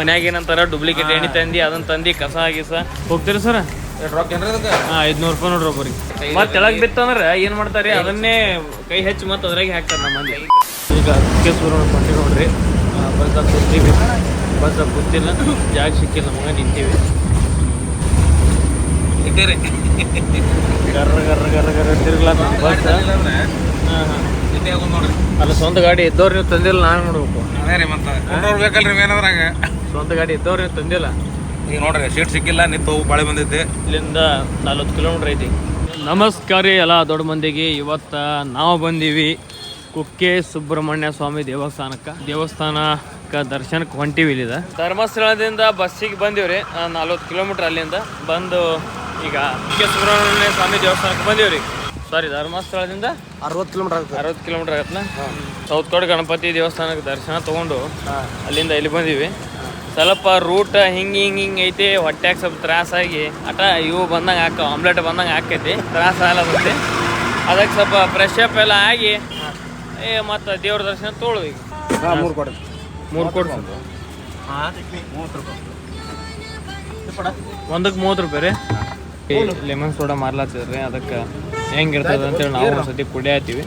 ಮನ್ಯಾಗ ಏನಂತಾರ? ಡೂಪ್ಲಿಕೇಟ್ ಎಣ್ಣೆ ತಂದಿ ಅದನ್ನ ತಂದಿ ಕಸ ಆಗಿಸ ಹೋಗ್ತೀರಿ ಸರ್? ಐದ್ನೂರು ರೂಪಾಯಿ ನೋಡ್ರಿ ಒಬ್ಬರಿಗೆ. ಮತ್ತೆ ತೆಳಗ್ ಬಿತ್ತಂದ್ರ ಏನ್ ಮಾಡ್ತಾರೆ? ಅದನ್ನೇ ಕೈ ಹೆಚ್ಚು ಮತ್ತೆ ಅದ್ರಾಗೆ ಹಾಕ್ತಾರೆ ನಮ್ಮ ಮಂದಿ. ಈಗ ಅದಕ್ಕೆ ಸೂರ್ಯ ಕೊಂಡಿ ನೋಡ್ರಿ. ಬಸ್ ಕೂತೀವಿ ಬಸ್ ಕೂತಿಲ್ಲ ಜಾಗ ಸಿಕ್ಕಿಲ್ಲ ನಮಗೆ ನಿಂತೀವಿ. ಗರ್ರ ಗರ್ರ ಗರ್ರ ಗರ್ರ ತಿರ್ಗ್ಲಾತ ಬಸ್. ಹಾಂ ಹಾಂ. ಇಲ್ಲೇ ಆಗೋದು ನೋಡ್ರಿ. ಅಲ್ಲ ಸ್ವಂತ ಗಾಡಿ ಇದ್ದವ್ರು ನೀವು ತಂದಿಲ್ಲ ನಾನು ನೋಡ್ಬೇಕು. ಅದೇ ರೀ ಮತ್ತೆ. ಕೊಂಡವ್ರು ಬೇಕಲ್ರಿ ಮೇನದ್ರಾಗ ಸ್ವಂತ ಗಾಡಿ ಇದ್ದವ್ರಿ ನೀವು ತಂದಿಲ್ಲ. ಈಗ ನೋಡ್ರಿ ಸೀಟ್ ಸಿಕ್ಕಿಲ್ಲ ನಿಂತು ಹೋಗಿ ಬಾಳೆ ಬಂದೈತಿ. ಇಲ್ಲಿಂದ ನಲ್ವತ್ತು ಕಿಲೋಮೀಟ್ರ್ ಐತಿ. ನಮಸ್ಕಾರ ರೀ ಎಲ್ಲ ದೊಡ್ಡ ಮಂದಿಗೆ. ಇವತ್ತು ನಾವು ಬಂದೀವಿ ಕುಕ್ಕೆ ಸುಬ್ರಹ್ಮಣ್ಯ ಸ್ವಾಮಿ ದೇವಸ್ಥಾನಕ್ಕೆ. ದೇವಸ್ಥಾನಕ್ಕೆ ದರ್ಶನಕ್ಕೆ ಹೊಂಟಿವಿ ಇಲ್ಲಿದ. ಧರ್ಮಸ್ಥಳದಿಂದ ಬಸ್ಸಿಗೆ ಬಂದೀವ್ರಿ. ನಲ್ವತ್ತು ಕಿಲೋಮೀಟ್ರ್ ಅಲ್ಲಿಂದ ಬಂದು ಈಗ ಕುಕ್ಕೆ ಸುಬ್ರಹ್ಮಣ್ಯ ಸ್ವಾಮಿ ದೇವಸ್ಥಾನಕ್ಕೆ ಬಂದೀವ್ರಿ. ಸಾರಿ ಧರ್ಮಸ್ಥಳದಿಂದ ಅರವತ್ತು ಕಿಲೋಮೀಟರ್ ಆಗುತ್ತೆ. ಅರವತ್ತು ಕಿಲೋಮೀಟರ್ ಆಗತ್ತಲ್ಲ ಸೌತ್ ಕೋಡ್ ಗಣಪತಿ ದೇವಸ್ಥಾನಕ್ಕೆ ದರ್ಶನ ತಗೊಂಡು ಅಲ್ಲಿಂದ ಇಲ್ಲಿ ಬಂದೀವಿ. ಸ್ವಲ್ಪ ರೂಟ್ ಹಿಂಗೆ ಹಿಂಗೆ ಹಿಂಗೆ ಐತಿ ಹೊಟ್ಟೆಗ್ ಸ್ವಲ್ಪ ತ್ರಾಸಾಗಿ ಅಟ ಇವು ಬಂದಂಗೆ ಹಾಕ ಆಮ್ಲೆಟ್ ಬಂದಂಗೆ ಹಾಕೈತಿ ತ್ರಾಸ ಆಗತ್ತೆ ಅದಕ್ಕೆ ಸ್ವಲ್ಪ ಫ್ರೆಶ್ ಅಪ್ ಎಲ್ಲ ಆಗಿ ಏ ಮತ್ತು ದೇವ್ರ ದರ್ಶನ ತೋಳು ಈಗ. ಹಾಂ ಮೂರು ಕೊಡ. ಮೂರು ಕೊಡ ಒಂದಕ್ಕೆ ಮೂವತ್ತು ರೂಪಾಯಿ ರೀ? ಲೆಮನ್ ಸೋಡಾ ಮಾರ್ಲಾತಿದ್ರಿ ಅದಕ್ಕೆ ಹೆಂಗಿರ್ತದ ಅಂತೇಳಿ ನಾವು ಒಂದ್ಸತಿ ಕುಡಿಯತ್ತೀವಿ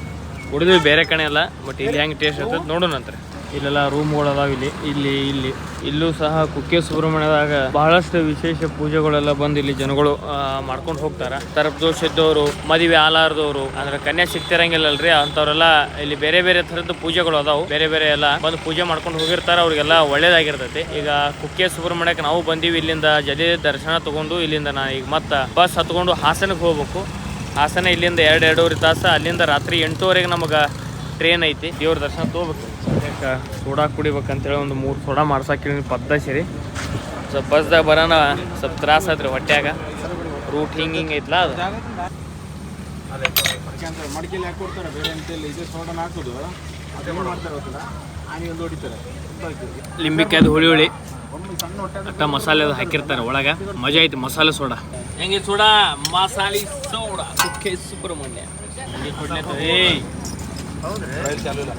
ಕುಡಿದ್ವಿ ಬೇರೆ ಕಡೆ ಎಲ್ಲ ಬಟ್ ಇಲ್ಲಿ ಹೆಂಗೆ ಟೇಸ್ಟ್ ಇರ್ತದೆ ನೋಡೋಣಂತ್ರಿ ಇಲ್ಲೆಲ್ಲ ರೂಮ್ಗಳು ಅದಾವ ಇಲ್ಲಿ. ಇಲ್ಲಿ ಇಲ್ಲಿ. ಇಲ್ಲೂ ಸಹ ಕುಕ್ಕೆ ಸುಬ್ರಹ್ಮಣ್ಯದಾಗ ಬಹಳಷ್ಟು ವಿಶೇಷ ಪೂಜೆಗಳೆಲ್ಲ ಬಂದು ಇಲ್ಲಿ ಜನಗಳು ಮಾಡ್ಕೊಂಡು ಹೋಗ್ತಾರ. ತರಪ್ ದೋಷ ಇದ್ದವರು ಮದುವೆ ಆಲಾರ್ದವ್ರು ಅಂದ್ರೆ ಕನ್ಯಾ ಸಿಗ್ತಿರಂಗಿಲ್ಲಲ್ರಿ ಅಂತವ್ರೆಲ್ಲ ಇಲ್ಲಿ ಬೇರೆ ಬೇರೆ ತರದ ಪೂಜೆಗಳು ಅದಾವು. ಬೇರೆ ಬೇರೆ ಎಲ್ಲ ಬಂದು ಪೂಜೆ ಮಾಡ್ಕೊಂಡು ಹೋಗಿರ್ತಾರ, ಅವ್ರಿಗೆಲ್ಲ ಒಳ್ಳೇದಾಗಿರ್ತೈತಿ. ಈಗ ಕುಕ್ಕೆ ಸುಬ್ರಹ್ಮಣ್ಯಕ್ಕೆ ನಾವು ಬಂದೀವಿ ಇಲ್ಲಿಂದ ಜಲಿ ದರ್ಶನ ತಗೊಂಡು ಇಲ್ಲಿಂದ ನಾ ಈಗ ಮತ್ತೆ ಬಸ್ ಹತ್ಕೊಂಡು ಹಾಸನಕ್ಕೆ ಹೋಗ್ಬೇಕು. ಹಾಸನ ಇಲ್ಲಿಂದ ಎರಡು ಎರಡೂವರೆ ತಾಸು, ಅಲ್ಲಿಂದ ರಾತ್ರಿ ಎಂಟೂವರೆಗೆ ನಮಗೆ ಟ್ರೈನ್ ಐತಿ. ದೇವ್ರ ದರ್ಶನ ತೊಗೋಬೇಕು. ಸದ್ಯಕ್ಕೆ ಸೋಡಾ ಕುಡಿಬೇಕಂತೇಳಿ ಒಂದು ಮೂರು ಸೋಡಾ ಮಾಡ್ಸಕ್ಕೆ ಪದ್ಧತಿ ರೀ ಸ್ವಲ್ಪ ಬಸ್ದಾಗ ಬರೋಣ ಸ್ವಲ್ಪ ತ್ರಾಸ ಆಯ್ತು ಹೊಟ್ಯಾಗ. ರೂಟ್ ಹಿಂಗೆ ಹಿಂಗೆ ಐತ್ಲ ಅದು. ಮಡಿಕೆಲಿ ಹಾಕಿ ಕೊಡ್ತಾರೆ? ಬೇರೆ ಅಂತೇಳಿ ಇದೇ ಸೋಡನ್ ಹಾಕೋದು. ಅದೇನು ಮಾಡ್ತಾರೆ ಗೊತ್ತಿಲ್ಲ ಆನಿ ಒಂದು ಹೊಡಿತಾರೆ. ಲಿಂಬಿಕಾಯ್ದು ಹುಳಿ ಹುಳಿ. ಅಟ್ಟ ಮಸಾಲೆ ಅದು ಹಾಕಿರ್ತಾರೆ ಒಳಗೆ. ಮಜಾ ಐತಿ ಮಸಾಲೆ ಸೋಡಾ. ಹೆಂಗೆ ಸೋಡಾ? ಮಸಾಲೆ ಸೋಡಾ. ಸುಬ್ರಹ್ಮಣ್ಯ. ಹಂಗೆ ಕೊಡ್ಲತ್ತ ಏಯ್ ರೈಲ್ ಚಾಲು ಇಲ್ಲ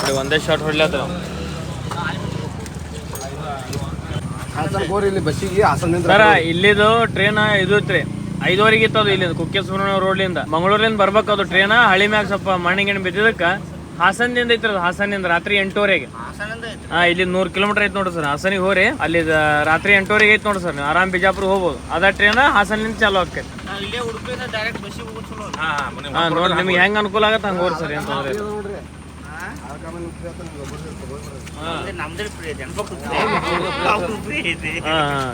ನೋಡಿ ಒಂದೇ ಶಾಟ್ ಹೊಡ್ಲತ್ತ ಗೋರಿ ಇಲ್ಲಿ ಬಸ್ಸಿಗೆ ಸರ ಇಲ್ಲಿದು ಟ್ರೈನ್ ಇದು ಐತ್ರಿ ಐದುವರೆಗೆ ಇತ್ತದು ಇಲ್ಲಿ ಕುಕ್ಕೆ ಸುಬ್ರಹ್ಮಣ್ಯ ರೋಡ್ಲಿಂದ ಮಂಗಳೂರಿಂದ ಬರ್ಬೇಕು ಅದು ಟ್ರೈನ್ ಹಳಿ ಮ್ಯಾಗ ಸ್ವಲ್ಪ ಮಣ್ಣಿಗೆ ಬಿದ್ದಿದ್ದಕ್ಕ. ಹಾಸನದಿಂದ ಐತ್ರಿ ಅದು ಹಾಸನದಿಂದ ರಾತ್ರಿ ಎಂಟೂವರೆಗೆ. ಹಾ ಇಲ್ಲಿ ನೂರು ಕಿಲೋಮೀಟರ್ ಐತಿ ನೋಡ್ರಿ ಸರ್ ಹಾಸನಿಗೆ ಹೋರಿ. ಅಲ್ಲಿ ರಾತ್ರಿ ಎಂಟೂವರೆಗೆ ಐತಿ ನೋಡ್ರಿ ಸರ್ ನೀವು ಆರಾಮ್ ಬಿಜಾಪುರ ಹೋಗ್ಬೋದು. ಅದ ಟ್ರೈನ್ ಹಾಸನದಿಂದ ಚಾಲು ಆಗ್ತೈತಿ. ಹಾ ನೋಡ್ರಿ. ನಿಮ್ಗೆ ಹೆಂಗ್ ಅನುಕೂಲ ಆಗತ್ತೆ ಹಂಗೆ ಹೋರಿ ಸರ್ ಏನ್ ತೊಂದ್ರೆ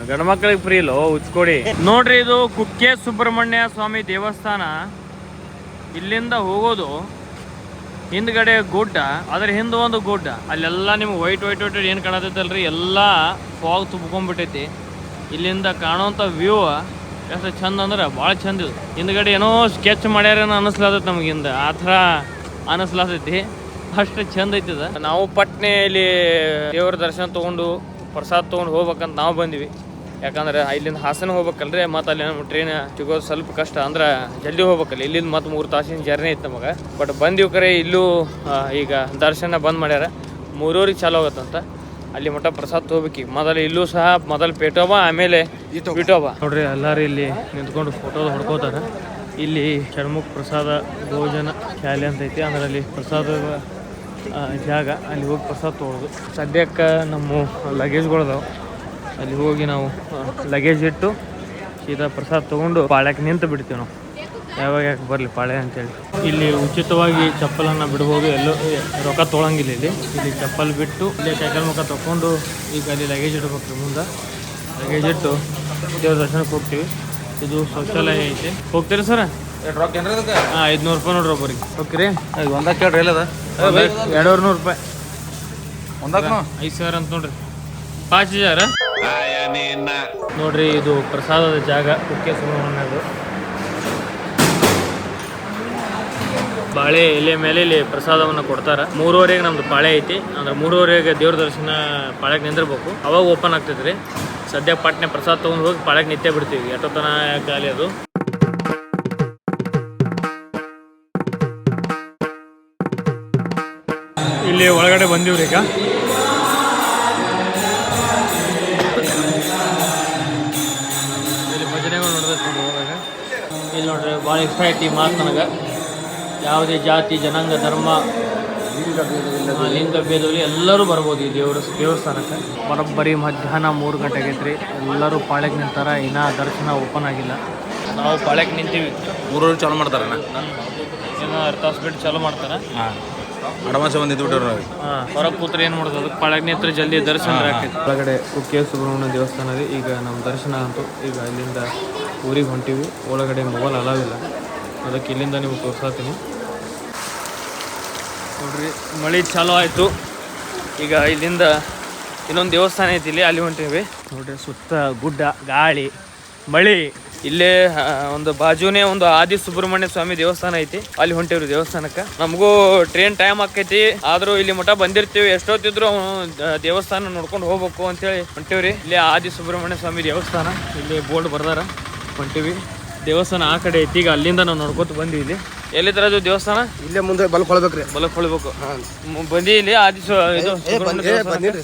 ಗಂಡ ಮಕ್ಕಳಿಗೆ ಫ್ರೀ ಇಲ್ಲೋ ಉಚ್ಕೊಡಿ. ನೋಡ್ರಿ ಇದು ಕುಕ್ಕೆ ಸುಬ್ರಹ್ಮಣ್ಯ ಸ್ವಾಮಿ ದೇವಸ್ಥಾನ. ಇಲ್ಲಿಂದ ಹೋಗೋದು ಹಿಂದ್ಗಡೆ ಗುಡ್ಡ ಅದ್ರ ಹಿಂದೆ ಒಂದು ಗುಡ್ಡ. ಅಲ್ಲೆಲ್ಲ ನಿಮ್ಗೆ ವೈಟ್ ವೈಟ್ ವೈಟ್ ಏನು ಕಾಣತೈತಲ್ರಿ ಎಲ್ಲ ಫಾಗ್ ತುಂಬ್ಕೊಂಡ್ಬಿಟ್ಟೈತಿ. ಇಲ್ಲಿಂದ ಕಾಣುವಂಥ ವ್ಯೂ ಎಷ್ಟು ಚಂದ ಅಂದ್ರೆ ಭಾಳ ಚಂದ ಇದು. ಹಿಂದ್ಗಡೆ ಏನೋ ಸ್ಕೆಚ್ ಮಾಡ್ಯಾರೇನೋ ಅನಿಸ್ಲಾತೈತಿ ನಮಗಿಂದ ಆ ಥರ ಅನಿಸ್ಲಾತೈತಿ. ಅಷ್ಟು ಚಂದ ಐತದ? ನಾವು ಪಟ್ನೆ ಇಲ್ಲಿ ದೇವ್ರ ದರ್ಶನ ತಗೊಂಡು ಪ್ರಸಾದ ತಗೊಂಡು ಹೋಗ್ಬೇಕಂತ ನಾವು ಬಂದ್ವಿ. ಯಾಕಂದ್ರೆ ಇಲ್ಲಿಂದ ಹಾಸನ ಹೋಗ್ಬೇಕಲ್ರಿ ಮತ್ತು ಅಲ್ಲಿ ಟ್ರೈನ್ ಸಿಗೋದು ಸ್ವಲ್ಪ ಕಷ್ಟ. ಅಂದ್ರೆ ಜಲ್ದಿ ಹೋಗ್ಬೇಕಲ್ಲ ಇಲ್ಲಿಂದ ಮತ್ತೆ ಮೂರು ತಾಸಿನ ಜರ್ನಿ ಐತೆ ನಮಗೆ. ಬಟ್ ಬಂದಿವ್ ಕರೆ ಇಲ್ಲೂ ಈಗ ದರ್ಶನ ಬಂದ್ ಮಾಡ್ಯಾರ. ಮೂರೂರಿಗೆ ಚಾಲು ಆಗತ್ತಂತ. ಅಲ್ಲಿ ಮಠ ಪ್ರಸಾದ್ ಹೋಗ್ಬೇಕು ಮೊದಲು ಇಲ್ಲೂ ಸಹ ಮೊದಲು ಪೇಟೋಬ ಆಮೇಲೆ ಬಿಟೋಬ ನೋಡ್ರಿ ಎಲ್ಲರೂ ಇಲ್ಲಿ ನಿಂತ್ಕೊಂಡು ಫೋಟೋ ಹೊಡ್ಕೋತಾರ. ಇಲ್ಲಿ ಷಣ್ಮುಖ ಪ್ರಸಾದ ಭೋಜನ ಶಾಲೆ ಅಂತ ಐತಿ. ಅಂದ್ರೆ ಅಲ್ಲಿ ಪ್ರಸಾದ ಜಾಗ. ಅಲ್ಲಿ ಹೋಗಿ ಪ್ರಸಾದ ತೊಗೊಳೋದು. ಸದ್ಯಕ್ಕೆ ನಮ್ಮ ಲಗೇಜ್ಗಳದಾವ ಅಲ್ಲಿ ಹೋಗಿ ನಾವು ಲಗೇಜ್ ಇಟ್ಟು ಸೀದಾ ಪ್ರಸಾದ ತೊಗೊಂಡು ಪಾಳ್ಯಕ್ಕೆ ನಿಂತು ಬಿಡ್ತೀವಿ ನಾವು. ಯಾವಾಗ ಯಾಕೆ ಬರಲಿ ಪಾಳೆ ಅಂತೇಳಿ. ಇಲ್ಲಿ ಉಚಿತವಾಗಿ ಚಪ್ಪಲನ್ನು ಬಿಡ್ಬೋದು. ಎಲ್ಲೋ ರೊಕ್ಕ ತೊಗೊಳಂಗಿಲ್ಲ ಇಲ್ಲಿ. ಇಲ್ಲಿ ಚಪ್ಪಲ್ ಬಿಟ್ಟು ಇಲ್ಲಿ ಕೈಕಾಲು ಮುಖ ತೊಗೊಂಡು ಈಗ ಅಲ್ಲಿ ಲಗೇಜ್ ಇಡ್ಬೇಕು ಮುಂದೆ. ಲಗೇಜ್ ಇಟ್ಟು ದೇವ್ರ ದರ್ಶನಕ್ಕೆ ಹೋಗ್ತೀವಿ. ಇದು ಶೌಚಾಲಯ ಐತೆ. ಹೋಗ್ತೀರಿ ಸರ್? ರೊಕ್ಕ ಏನ್ರಿ ಅದಕ್ಕೆ? ಹಾಂ ಐದುನೂರು ರೂಪಾಯಿ ನೋಡ್ರಿ ಒಬ್ಬರಿಗೆ. ಹೋಗ್ತೀರಿ? ಒಂದಾಗ ಕೇಳ್ರಿ ಎಲ್ಲ ಎರಡೂರು ನೂರು ರೂಪಾಯಿ. ಒಂದಕ್ಕೂ ಐದು ಸಾವಿರ ಅಂತ ನೋಡ್ರಿ. ಪಾಚ್ ಹಜಾರ ನೋಡ್ರಿ ಇದು ಪ್ರಸಾದದ ಜಾಗ ಕುಕ್ಕೆ ಸುಬ್ರಹ್ಮಣ್ಯದು ಬಾಳೆ ಎಲೆ ಮೇಲೆ ಇಲ್ಲಿ ಪ್ರಸಾದವನ್ನು ಕೊಡ್ತಾರ. ಮೂರುವರೆಗೆ ನಮ್ದು ಪಾಳೆ ಐತಿ. ಅಂದ್ರೆ ಮೂರುವರೆಗೆ ದೇವ್ರ ದರ್ಶನ ಪಾಳ್ಯಕ್ಕೆ ನಿಂದಿರ್ಬೇಕು. ಅವಾಗ ಓಪನ್ ಆಗ್ತೈತ್ರಿ. ಸದ್ಯ ಪಟ್ನೆ ಪ್ರಸಾದ ತೊಗೊಂಡು ಹೋಗಿ ಪಾಳ್ಯಕ್ಕೆ ನಿತ್ಯ ಬಿಡ್ತೀವಿ. ಎಷ್ಟೊತ್ತನ ಖಾಲಿ ಅದು. ಇಲ್ಲಿ ಒಳಗಡೆ ಬಂದಿವ್ರಿ ಈಗ. ಇಲ್ಲಿ ಭಜನೆಗಳು ಹೋಗಾಗ ಇಲ್ಲಿ ನೋಡ್ರಿ ಭಾಳ ಇಷ್ಟ ಐತಿ ಮಾತು ನನಗೆ. ಯಾವುದೇ ಜಾತಿ ಜನಾಂಗ ಧರ್ಮ ಲಿಂಗ ಭೇದದಲ್ಲಿ ಎಲ್ಲರೂ ಬರ್ಬೋದು ಈ ದೇವ್ರ ದೇವಸ್ಥಾನಕ್ಕೆ. ಬರೋಬ್ಬರಿ ಮಧ್ಯಾಹ್ನ ಮೂರು ಗಂಟೆಗೆ ಐತ್ರಿ. ಎಲ್ಲರೂ ಪಾಳ್ಯಕ್ಕೆ ನಿಂತಾರ ಇನ್ನೂ ದರ್ಶನ ಓಪನ್ ಆಗಿಲ್ಲ. ನಾವು ಪಾಳ್ಯಕ್ಕೆ ನಿಂತೀವಿ. ಮೂರವ್ರು ಚಾಲು ಮಾಡ್ತಾರೆ ಇನ್ನು ಅರ್ಧ ಹಾಸ್ಪಿಟ್ಲ್ ಚಾಲು ಮಾಡ್ತಾರೆ. ಅಡವಾನ್ಸ್ ಬಂದಿದ್ದು ಇದ್ಬಿಟ್ಟವ್ರು ಹಾಂ ಹೊರಗೆ ಕೂತ್ರೆ ಏನು ಮಾಡೋದು? ಅದಕ್ಕೆ ಪಾಳ್ಯಕ್ಕೆ ಜಲ್ದಿ ದರ್ಶನ ಆಗ್ತೈತಿ ಒಳಗಡೆ ಕುಕ್ಕೆ ಸುಬ್ರಹ್ಮಣ್ಯ ದೇವಸ್ಥಾನ ಇದೆ ಈಗ ನಮ್ಮ ದರ್ಶನ ಅಂತೂ ಈಗ ಇಲ್ಲಿಂದ ಊರಿಗೆ ಹೊಂಟಿವಿ. ಒಳಗಡೆ ಮೊಬೈಲ್ ಅಲಾವಿಲ್ಲ ಅದಕ್ಕೆ ಇಲ್ಲಿಂದ ನಿಮ್ಗೆ ತೋರ್ಸಾತೀನಿ. ನೋಡ್ರಿ ಮಳೆ ಚಾಲೂ ಆಯಿತು. ಈಗ ಇಲ್ಲಿಂದ ಇನ್ನೊಂದು ದೇವಸ್ಥಾನ ಐತಿ ಇಲ್ಲಿ ಅಲ್ಲಿ ಹೊಂಟೀವಿ. ನೋಡ್ರಿ ಸುತ್ತ ಗುಡ್ಡ ಗಾಳಿ ಮಳೆ. ಇಲ್ಲೇ ಒಂದು ಬಾಜುನೇ ಒಂದು ಆದಿ ಸುಬ್ರಹ್ಮಣ್ಯ ಸ್ವಾಮಿ ದೇವಸ್ಥಾನ ಐತಿ. ಅಲ್ಲಿ ಹೊಂಟಿವ್ರಿ ದೇವಸ್ಥಾನಕ್ಕೆ. ನಮಗೂ ಟ್ರೈನ್ ಟೈಮ್ ಆಕೈತಿ. ಆದ್ರೂ ಇಲ್ಲಿ ಮಠ ಬಂದಿರ್ತೀವಿ. ಎಷ್ಟೊತ್ತಿದ್ರು ದೇವಸ್ಥಾನ ನೋಡ್ಕೊಂಡು ಹೋಗ್ಬೇಕು ಅಂತೇಳಿ ಹೊಂಟಿವ್ರಿ. ಇಲ್ಲಿ ಆದಿ ಸುಬ್ರಹ್ಮಣ್ಯ ಸ್ವಾಮಿ ದೇವಸ್ಥಾನ. ಇಲ್ಲಿ ಬೋರ್ಡ್ ಬರ್ದಾರ. ಹೊಂಟಿವಿ. ದೇವಸ್ಥಾನ ಆ ಕಡೆ ಐತಿ. ಈಗ ಅಲ್ಲಿಂದ ನಾವು ನೋಡ್ಕೊತ ಬಂದ್ವಿ ಇಲ್ಲಿ ಎಲ್ಲಿದ್ರ ಅದು ದೇವಸ್ಥಾನ? ಇಲ್ಲೇ ಮುಂದೆ ಬಲ್ಕೊಳ್ಬೇಕ್ರಿ ಬಲಕ್ ಹೊಳ್ಬೇಕು. ಮ್- ಬಂದಿ ಇಲ್ಲಿ ಆದಿ ಇದು.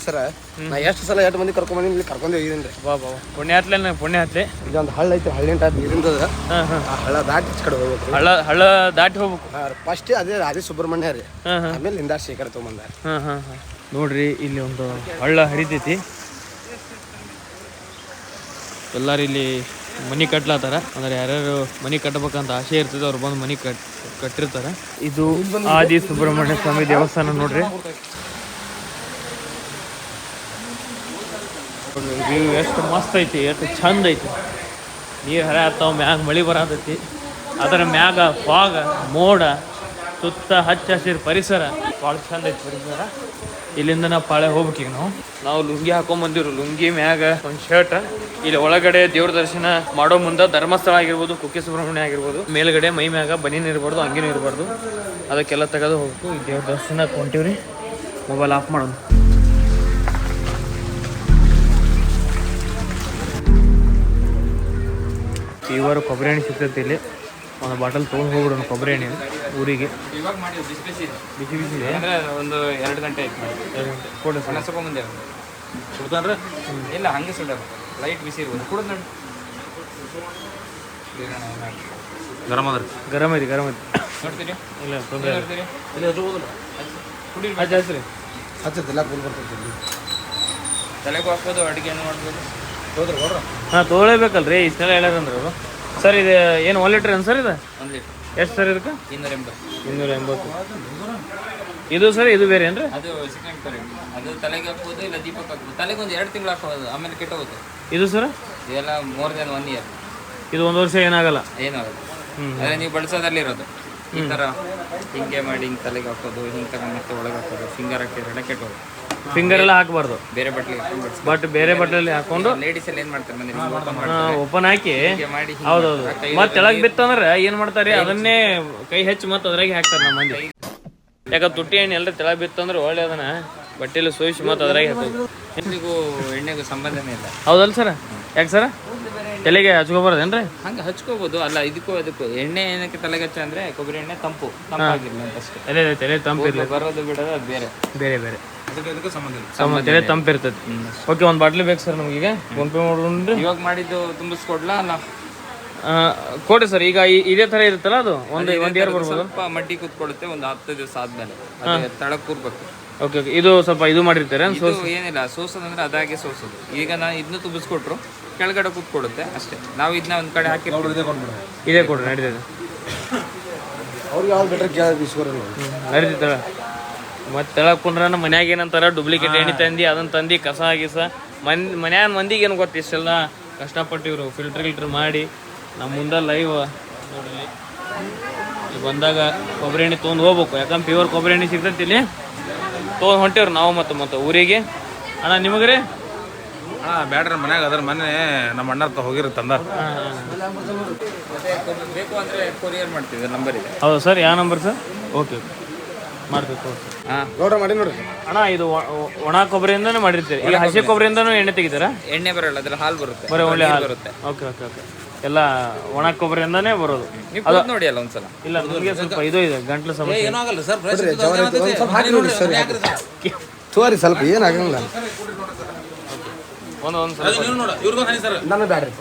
ಸರ್. ನಾ ಎಷ್ಟು ಸಲ ಎಷ್ಟು ಮಂದಿ ಕರ್ಕೊಂಡ್ ಬಂದಿನಿ ಇಲ್ಲಿ ಕರ್ಕೊಂಡ್ ಹೋಗಿದ್ದೀನಿ ರೀ. ಬಾ ಬಾ. ಪುಣ್ಯ ಹತ್ಲೆ ಪುಣ್ಯ ಹತ್ಲೆ ಇದೊಂದು ಹಳ್ಳ ಐತಿ ಹಳ್ಳಿನ ಟೈಪ್ ನೀರಿಂದ ಹಾಂ ಹಾಂ. ಆ ಹಳ್ಳ ದಾಟಿ ಕಡೆ ಹೋಗ್ಬೇಕು ಹಳ್ಳ ಹಳ್ಳ ದಾಟಿ ಹೋಗ್ಬೇಕು. ಫಸ್ಟ್ ಅದೇ ಆದಿ ಸುಬ್ರಹ್ಮಣ್ಯ ರೀ. ಹಾಂ ಹಾಂ. ಆಮೇಲೆ ಇಂದ ಶೇಖರ್ ತೊಗೊಂಬಂದ ಹಾಂ ಹಾಂ ಹಾಂ. ನೋಡ್ರಿ ಇಲ್ಲಿ ಒಂದು ಹಳ್ಳ ಹರಿತೈತಿ. ಎಲ್ಲರೂ ಇಲ್ಲಿ ಮನಿ ಕಟ್ಲಾತಾರ. ಅಂದ್ರೆ ಯಾರ್ಯಾರು ಮನಿ ಕಟ್ಟಬೇಕಂತ ಆಸೆ ಇರ್ತದೆ ಅವ್ರು ಬಂದು ಮನಿ ಕಟ್ ಕಟ್ಟಿರ್ತಾರೆ. ಇದು ಆದಿ ಸುಬ್ರಹ್ಮಣ್ಯ ಸ್ವಾಮಿ ದೇವಸ್ಥಾನ ನೋಡ್ರಿ. ವ್ಯೂ ಎಷ್ಟು ಮಸ್ತ್ ಐತಿ, ಎಷ್ಟು ಚಂದ ಐತಿ. ನೀರು ಹರ ಆಗ್ತಾವ ಮ್ಯಾಗ ಮಳೆ ಬರತೈತಿ. ಅದರ ಮ್ಯಾಗ ಫಾಗ, ಮೋಡ, ಸುತ್ತ ಹಚ್ಚ ಹಸಿರು ಪರಿಸರ. ಭಾಳ ಚಂದ ಐತಿ ಪರಿಸರ. ಇಲ್ಲಿಂದ ನಾವು ಪಾಳೆ ಹೋಗ್ಬೇಕು ಈಗ ನಾವು. ನಾವು ಲುಂಗಿ ಹಾಕೊಂಡ್ ಬಂದಿರು ಲುಂಗಿ ಮ್ಯಾಗ ಒಂದು ಶರ್ಟ್ ಇಲ್ಲಿ ಒಳಗಡೆ ದೇವ್ರ ದರ್ಶನ ಮಾಡೋ ಮುಂದೆ ಧರ್ಮಸ್ಥಳ ಆಗಿರ್ಬೋದು, ಕುಕ್ಕೆ ಸುಬ್ರಹ್ಮಣ್ಯ ಆಗಿರ್ಬೋದು. ಮೇಲ್ಗಡೆ ಮೈ ಮ್ಯಾಗ ಬನೀನ್ ಇರಬಾರ್ದು, ಹಂಗೇನು ಇರಬಾರ್ದು. ಅದಕ್ಕೆಲ್ಲ ತೆಗೆದು ಹೋಗ್ಬೇಕು. ದೇವ್ರ ದರ್ಶನ ಕೊಂಟಿವ್ರಿ ಮೊಬೈಲ್ ಆಫ್ ಮಾಡೋದು ಪ್ಯೂರ್ ಕೊಬ್ಬರಿ ಎಣ್ಣೆ ಸಿಗ್ತೈತಿ ಇಲ್ಲಿ. ಒಂದು ಬಾಟಲ್ ತೊಗೊಂಡು ಹೋಗ್ಬಿಡೋಣ ಕೊಬ್ಬರಿ ಎಣ್ಣೆ. ಊರಿಗೆ. ಇವಾಗ ಮಾಡಿ ಬಿಸಿ ಬಿಸಿ. ಇದೆ. ಬಿಸಿ ಬಿಸಿ ಇದೆ ಅಂದ್ರೆ ಒಂದು ಎರಡು ಗಂಟೆ ಆಯ್ತು ಕೊಡಿ ಸಣ್ಣ ಸ್ವಲ್ಪ ಮುಂದೆ ಕುಡ್ತಾನ್ರಿ ಇಲ್ಲ ಹಂಗೆ ಸುಡ ಲೈಟ್ ಬಿಸಿ ಇರ್ಬೋದು. ಕುಡ್ದು ನೋಡಿ. ಗರಮ್ ಅದ್ರಿ. ಗರಮ್ ಐತಿ ಗರಮ್ ಐತಿ. ನೋಡ್ತೀರಿ? ಇಲ್ಲ ತೊಂದರೆ ಇಲ್ಲ. ನೋಡ್ತೀರಿ? ಇಲ್ಲಿ ಹೆಸರು ಕುಡಿ ಹಚ್ಚಿ ಹಚ್ಚ್ರಿ ಹಚ್ಚತ್ತಿಲ್ಲ ಕೂಲ್ ಬರ್ತೈತಿ ತಲೆಗೂ ಹಾಕ್ಬೋದು ಅಡುಗೆ ಏನು ಮಾಡ್ಬೋದು. ಹಾಂ ತೊಗೊಳ್ಳೇಬೇಕಲ್ರಿ ಇಷ್ಟೆಲ್ಲ ಹೇಳ್ಯಾರಂದ್ರೆ ಅವರು. ಸರ್ ಇದು ಏನು ಒನ್ ಲೀಟ್ರ್ ಏನು ಸರ್ ಇದು? ಎಷ್ಟು ಸರ್ ಇದಕ್ಕೆ? ಇನ್ನೂರ ಎಂಬತ್ತು. ಇನ್ನೂರ ಎಂಬತ್ತು. ಇದು ಸರ್ ಇದು ಬೇರೆ ಏನ್ರಿ? ಅದು ಸೆಕೆಂಡ್ ಕರೆಕ್ಟ್ ಅದು ತಲೆಗೆ ಹಾಕ್ಬೋದು ಇಲ್ಲ ದೀಪಕ್ಕೆ ಹಾಕ್ಬೋದು. ತಲೆಗೆ ಒಂದು ಎರಡು ತಿಂಗಳು ಹಾಕೋದು ಆಮೇಲೆ ಕೆಟ್ಟೋಗುತ್ತೆ ಇದು ಸರ್? ಇದೆಲ್ಲ ಮೋರ್ ದೆನ್ ಒನ್ ಇಯರ್ ಇದು ಒಂದು ವರ್ಷ ಏನಾಗಲ್ಲ. ಏನಾಗುತ್ತೆ. ಅದೇ ನೀವು ಬಳಸೋದಲ್ಲಿ ಇರೋದು. ಈ ಥರ ಹಿಂಗೆ ಮಾಡಿ ಹಿಂಗೆ ತಲೆಗೆ ಹಾಕೋದು ಹಿಂಗೆ ತಗೊಂಡು ಮತ್ತೆ ಒಳಗೆ ಹಾಕೋದು ಫಿಂಗರ್ ಹಾಕಿದ್ರೆ ಕೆಟ್ಟೋದು ಫಿಂಗರ್ ಎಲ್ಲ ಹಾಕಬಾರ್ದು. ಬೇರೆ ಬಟ್ಲಿ ಬಟ್ ಬೇರೆ ಬಟ್ಟಲಲ್ಲಿ ಹಾಕೊಂಡು ಲೇಡೀಸ್ ಎಲ್ಲ ಏನ್ ಮಾಡ್ತಾರೆ ಓಪನ್ ಮಾಡ್ತಾರೆ? ಓಪನ್ ಹಾಕಿ. ಹಿಂಗೆ ಮಾಡಿ ಹಿಂಗೆ ಹೌದೌದು. ಮತ್ ಕೈ ಮತ್ತೆ ತೆಳಗ್ ಬಿತ್ತಂದ್ರೆ ಏನ್ ಮಾಡ್ತಾರೆ? ಅದನ್ನೇ ಕೈ ಹೆಚ್ಚು ಮತ್ತೆ ಅದ್ರಾಗೆ ಹಾಕ್ತಾರೆ ನಮ್ಮ ಮಂದಿ. ಯಾಕಂದ್ರೆ ತುಟ್ಟಿ ಎಣ್ಣೆ ಎಲ್ಲ ತೆಳಗ್ ಬಿತ್ತಂದ್ರೆ ಒಳ್ಳೆ ಅದನ್ನ ಬಟ್ಟೆಲಿ ಸೋಯಿಸಿ ಮತ್ತೆ ಅದ್ರಾಗೆ ಎಣ್ಣೆಗೂ ಎಣ್ಣೆಗೂ ಸಂಬಂಧನೇ ಇಲ್ಲ. ಹೌದಲ್ಲ ಸರ್? ಯಾಕ ಸರ್? ತಲೆಗೆ ಹಚ್ಕೊಬಾರ್ದೇನ್ರಿ ಹಂಗ ಹಚ್ಕೋಬಹುದು ಅಲ್ಲ ಇದಕ್ಕೂ ಅದಕ್ಕೂ ಎಣ್ಣೆ ಏನಕ್ಕೆ ತಲೆಗಚ್ಚ ಹಚ್ಚ ಅಂದ್ರೆ ಕೊಬ್ಬರಿ ಎಣ್ಣೆ ತಂಪು. ತಂಪಾಗಿರ್ಲಿ ಅಂತ ಅಷ್ಟೇ. ತಲೆ ತಲೆ ತಂಪಿರ್ಲಿ ಬರೋದು ಬಿಡೋದು ಅದು ಬೇರೆ. ಬೇರೆ ಬೇರೆ. ಅದಕ್ಕೆ ಸಂಬಂಧ ಇಲ್ಲ. ಸಮ ತಲೆ ತಂಪಿರ್ತೈತಿ ಓಕೆ ಒಂದು ಬಾಟ್ಲಿ ಬೇಕು ಸರ್ ನಮಗೀಗ ಫೋನ್ ಪೇ ಮಾಡ್ರಿ ಇವಾಗ ಮಾಡಿದ್ದು ತುಂಬಿಸ್ಕೊಡ್ಲಾ ಅಲ್ಲ? ಕೊಡಿ ಸರ್ ಈಗ ಈ- ಇದೇ ತರ ಇರುತ್ತಲ್ಲ ಅದು? ಒಂದು ಒಂದು ಇಯರ್ ಬರ್ಬೋದು. ಸ್ವಲ್ಪ ಮಡ್ಡಿ ಕೂತ್ಕೊಳ್ಳುತ್ತೆ ಒಂದು ಹತ್ತು ದಿವಸ ಆದ್ಮೇಲೆ. ಅದು ತಳಕ್ ಕೂರ್ಬೇಕು. ಓಕೆ ಓಕೆ ಇದು ಸ್ವಲ್ಪ ಇದು ಮಾಡಿರ್ತಾರೆ ಇದು ಏನಿಲ್ಲ ಸೋಸೋದಂದ್ರೆ ಅದಾಗೆ ಸೋಸೋದು. ಈಗ ನಾನು ಇದನ್ನ ತುಂಬಿಸ್ಕೊಟ್ರು ಕೆಳಗಡೆ ಕೂತ್ಕೊಳ್ಳುತ್ತೆ ಅಷ್ಟೇ. ನಾವು ಇದನ್ನ ಒಂದ್ ಕಡೆ ಹಾಕಿ ಇದೇ ಕೊಡ್ರಿ ನಡೀತದೆ. ಅವ್ರಿಗೆ ಯಾವ್ದು ಬೆಟರ್ ಕೇಳ ನಡೀತೈತಳ ಮತ್ತೆ ತೆಳಗ್ ಕುಂದ್ರ ನಮ್ಮ ಮನ್ಯಾಗ ಏನಂತಾರ ಡೂಪ್ಲಿಕೇಟ್ ಎಣ್ಣೆ ತಂದಿ ಅದನ್ನ ತಂದಿ ಕಸ ಗಿಸ ಮನ್ ಮನ್ಯಾಗ ಮಂದಿಗೆ ಏನು ಗೊತ್ತ ಇಷ್ಟೆಲ್ಲ ಕಷ್ಟಪಟ್ಟು ಇವರು ಫಿಲ್ಟರ್ ಗಿಲ್ಟರ್ ಮಾಡಿ ನಮ್ಮ ಮುಂದೆ ಲೈವ್ ನೋಡಿಲಿ ಬಂದಾಗ ಕೊಬ್ಬರಿ ಎಣ್ಣೆ ತೊಗೊಂಡು ಹೋಗ್ಬೇಕು. ಯಾಕಂದ್ರೆ ಪ್ಯೂರ್ ಕೊಬ್ಬರಿ ಎಣ್ಣೆ ಸಿಗ್ತೈತಿ ಇಲ್ಲಿ. ತೊಗೊಂಡು ಹೊಂಟಿವ್ರು ನಾವು ಮತ್ತೆ ಮತ್ತೆ ಊರಿಗೆ. ಅಣ್ಣ ನಿಮಗ್ರಿ ಹಾಂ ಬ್ಯಾಡ್ರಿ ಮನ್ಯಾಗ ಅದ್ರ. ಮನೆ ನಮ್ಮ ಅಣ್ಣ ತ ಹೋಗಿರಿ ತಂದಾರ ಬೇಕು ಅಂದ್ರೆ ಕೊರಿಯರ್ ಮಾಡ್ತೀವಿ ನಂಬರಿಗೆ. ಇದೆ ಹೌದು ಸರ್? ಯಾವ ನಂಬರ್ ಸರ್? Okay okay. ಮಾಡ್ತೀವಿ ಹಾಂ. ನೋಡ್ರಿ ಮಾಡಿ ನೋಡ್ರಿ. ಅಣ್ಣ ಇದು ಒ- ಒ- ಒಣ ಕೊಬ್ಬರಿಯಿಂದನೂ ಮಾಡಿರ್ತೀರಿ. ಈಗ ಹಸಿ ಕೊಬ್ಬರಿಯಿಂದನೂ ಎಣ್ಣೆ ತೆಗಿತಾರ? ಎಣ್ಣೆ ಬರಲ್ಲ ಅದ್ರಲ್ಲಿ ಹಾಲು ಬರುತ್ತೆ. ಬರೀ ಒಳ್ಳೆ ಹಾಲು. ಬರುತ್ತೆ ಓಕೆ ಓಕೆ ಓಕೆ. ಎಲ್ಲ ಒಣ ಕೊಬ್ಬರಿಯಿಂದನೇ ಬರೋದು. ನೀವು ಕುಡ್ದು ನೋಡಿ ಅಲ್ಲ ಒಂದ್ಸಲ. ಇಲ್ಲ ನಮಗೆ ಸ್ವಲ್ಪ ಇದು ಇದೆ ಗಂಟ್ಲು ಸಮಸ್ಯೆ ಏನೂ ಆಗಲ್ಲ ಸರ್ ಹಾಕಿ ನೋಡಿ ಸರ್? ತೋರಿ ಸ್ವಲ್ಪ ಏನಾಗಲ್ಲ ಒಂದು ಒಂದು ಸ್ವಲ್ಪ. ನೀವು ನೋಡ ಇವ್ರಿಗೂ ಹನಿ ಸರ್. ಬ್ಯಾಡ್ರಿ.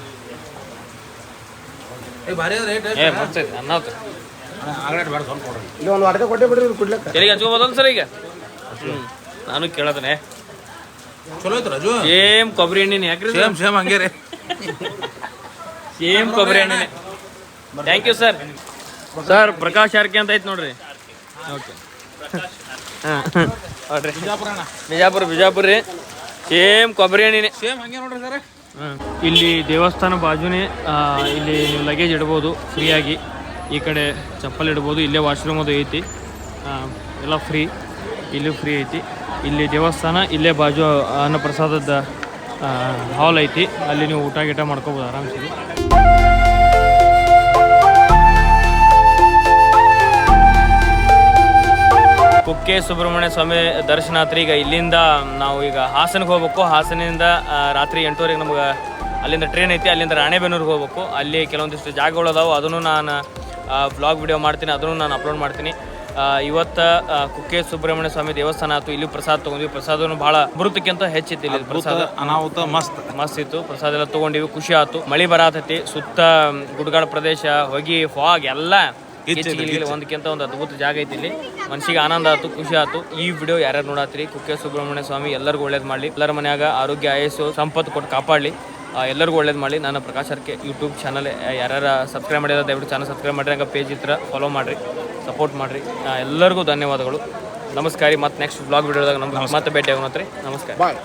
ಏ ಮಸ್ತ್ ಐತಿ ಅನ್ನ ಆತು. ಇಲ್ಲಿ ಒಂದು ವಾಟಕ ಕೊಟ್ಟೆ ಬಿಡ್ರಿ ಇವ್ರು ಕುಡ್ಲಕ್ಕ. ತೆಲಿಗೆ ಹಚ್ಕೋಬೋದಲ್ಲ ಸರ್ ಈಗ? ನಾನು ಕೇಳದನೆ ಚಲೋ ಐತೆ ರಾಜು. ಸೇಮ್ ಕೊಬ್ಬರಿ ಎಣ್ಣೆ ಯಾಕ್ರಿ ಸೇಮ್ ಸೇಮ್ ಹಂಗೆ ರೀ. ಸೇಮ್ ಕೊಬ್ಬರಿ ಎಣ್ಣೆ thank you sir sir Prakash R ಅಂತ ಐತೆ ನೋಡ್ರಿ. ಓಕೆ ಹಾಂ ನೋಡ್ರಿ. ಬಿಜಾಪುರ ಬಿಜಾಪುರ ರೀ. ಸೇಮ್ ಕೊಬ್ಬರಿ ಎಣ್ಣೆ ಸೇಮ್ ಹಂಗೆ ನೋಡ್ರಿ ಸರ್. ಇಲ್ಲಿ ದೇವಸ್ಥಾನ ಬಾಜುನೇ ಇಲ್ಲಿ ನೀವು ಲಗೇಜ್ ಇಡ್ಬೋದು ಫ್ರೀಯಾಗಿ. ಈ ಕಡೆ ಚಪ್ಪಲಿ ಇಡ್ಬೋದು, ಇಲ್ಲೇ ವಾಶ್ರೂಮ್ ಅದು ಐತಿ. ಎಲ್ಲ ಫ್ರೀ, ಇಲ್ಲೂ ಫ್ರೀ ಐತಿ. ಇಲ್ಲಿ ದೇವಸ್ಥಾನ, ಇಲ್ಲೇ ಬಾಜು ಅನ್ನಪ್ರಸಾದದ ಹಾಲ್ ಐತಿ. ಅಲ್ಲಿ ನೀವು ಊಟ ಗೀಟ ಮಾಡ್ಕೋಬೋದು ಆರಾಮ್ಸೆ ಕುಕ್ಕೆ ಸುಬ್ರಹ್ಮಣ್ಯ ಸ್ವಾಮಿ ದರ್ಶನಾತ್ರಿ. ಈಗ ಇಲ್ಲಿಂದ ನಾವು ಈಗ ಹಾಸನಕ್ಕೆ ಹೋಗ್ಬೇಕು. ಹಾಸನಿಂದ ರಾತ್ರಿ ಎಂಟೂವರೆಗೆ ನಮ್ಗೆ ಅಲ್ಲಿಂದ ಟ್ರೈನ್ ಐತಿ. ಅಲ್ಲಿಂದ ರಾಣೆಬೆನ್ನೂರಿಗೆ ಹೋಗ್ಬೇಕು. ಅಲ್ಲಿ ಕೆಲವೊಂದಿಷ್ಟು ಜಾಗಗಳು ಅದಾವೆ. ಅದನ್ನು ನಾನು ಬ್ಲಾಗ್ ವಿಡಿಯೋ ಮಾಡ್ತೀನಿ ಅದನ್ನು ನಾನು ಅಪ್ಲೋಡ್ ಮಾಡ್ತೀನಿ. ಇವತ್ತು ಕುಕ್ಕೆ ಸುಬ್ರಹ್ಮಣ್ಯ ಸ್ವಾಮಿ ದೇವಸ್ಥಾನ ಆಯ್ತು ಇಲ್ಲಿ ಪ್ರಸಾದ ತೊಗೊಂಡ್ವಿ. ಪ್ರಸಾದನು ಭಾಳ ಅಮೃತಕ್ಕಿಂತ ಹೆಚ್ಚಿತ್ತು ಇಲ್ಲಿ ಪ್ರಸಾದ. ಅನಾಹುತ ಮಸ್ತ್. ಮಸ್ತ್ ಇತ್ತು ಪ್ರಸಾದ ಎಲ್ಲ ತೊಗೊಂಡಿವಿ ಖುಷಿ ಆಯ್ತು. ಮಳೆ ಬರತೈತಿ ಸುತ್ತ ಗುಡ್ಗಾಡ ಪ್ರದೇಶ ಹೊಗಿ ಫಾಗ್ ಎಲ್ಲ ಒಂದಕ್ಕಿಂತ ಒಂದು ಅದ್ಭುತ ಜಾಗ ಐತಿ ಇಲ್ಲಿ. ಮನ್ಸಿಗೆ ಆನಂದ ಆಯ್ತು ಖುಷಿ ಆಯ್ತು. ಈ ವಿಡಿಯೋ ಯಾರ್ಯಾರು ನೋಡಾತ್ರಿ ಕುಕ್ಕೆ ಸುಬ್ರಹ್ಮಣ್ಯ ಸ್ವಾಮಿ ಎಲ್ಲರಿಗೂ ಒಳ್ಳೇದು ಮಾಡಲಿ. ಎಲ್ಲರ ಮನ್ಯಾಗ ಆರೋಗ್ಯ ಆಯಸ್ಸು ಸಂಪತ್ತು ಕೊಟ್ಟು ಕಾಪಾಡಲಿ. ಎಲ್ಲರಿಗೂ ಒಳ್ಳೇದು ಮಾಡಿ ನಾನು Prakash R K YouTube channel ಯಾರ್ಯಾರ ಸಬ್ಸ್ಕ್ರೈಬ್ ಮಾಡಿದ್ರೆ ದಯವಿಟ್ಟು ಚಾನಲ್ ಸಬ್ಸ್ಕ್ರೈಬ್ ಮಾಡಿರಿ. ಹಂಗೆ ಪೇಜ್ ಇತ್ರ ಫಾಲೋ ಮಾಡಿರಿ ಸಪೋರ್ಟ್ ಮಾಡಿರಿ. ಎಲ್ಲರಿಗೂ ಧನ್ಯವಾದಗಳು. ನಮಸ್ಕಾರ ಮತ್ತೆ ನೆಕ್ಸ್ಟ್ ಬ್ಲಾಗ್ ವಿಡಿಯೋದಾಗ ನಮ್ಗೆ ಮತ್ತೆ ಭೇಟಿ ಆಗೋಣ ನಮಸ್ಕಾರ. ಬಾಯ್